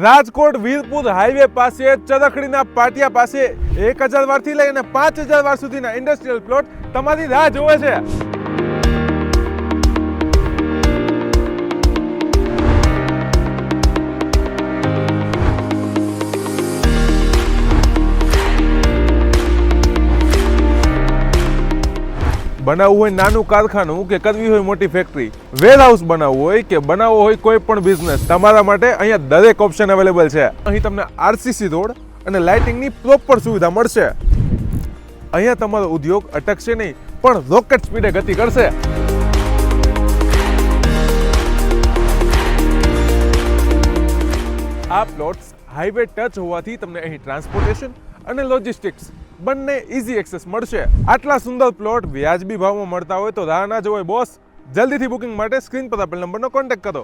Rajkot Virpur highway પાસે, ચરખડીના પાટિયા પાસે એક હજાર વારથી લઈને પાંચ હજાર વાર સુધીના ઇન્ડસ્ટ્રીયલ પ્લોટ તમારી રાહ જોવે છે. બનાવવું હોય નાનું કારખાનું કે કરવી હોય મોટી ફેક્ટરી વેરહાઉસ બનાવવું હોય કે બનાવવો હોય કોઈ પણ બિઝનેસ તમારા માટે અહીંયા દરેક ઓપ્શન અવેલેબલ છે. અહીં તમને આરસીસી રોડ અને લાઇટિંગની પ્રોપર સુવિધા મળશે. અહીંયા તમારો ઉદ્યોગ અટકશે નહીં, પણ રોકેટ સ્પીડે ગતિ કરશે. આ પ્લોટ્સ હાઈવે ટચ હોવાથી તમને અહીં ટ્રાન્સપોર્ટેશન અને લોજિસ્ટિક્સ બંને ઇઝી એક્સેસ મળશે. આટલા સુંદર પ્લોટ વ્યાજબી ભાવમાં મળતા હોય તો રાહ ના જોવાય બોસ જલ્દીથી બુકિંગ માટે સ્ક્રીન પર આપેલ નંબરનો કોન્ટેક્ટ કરો.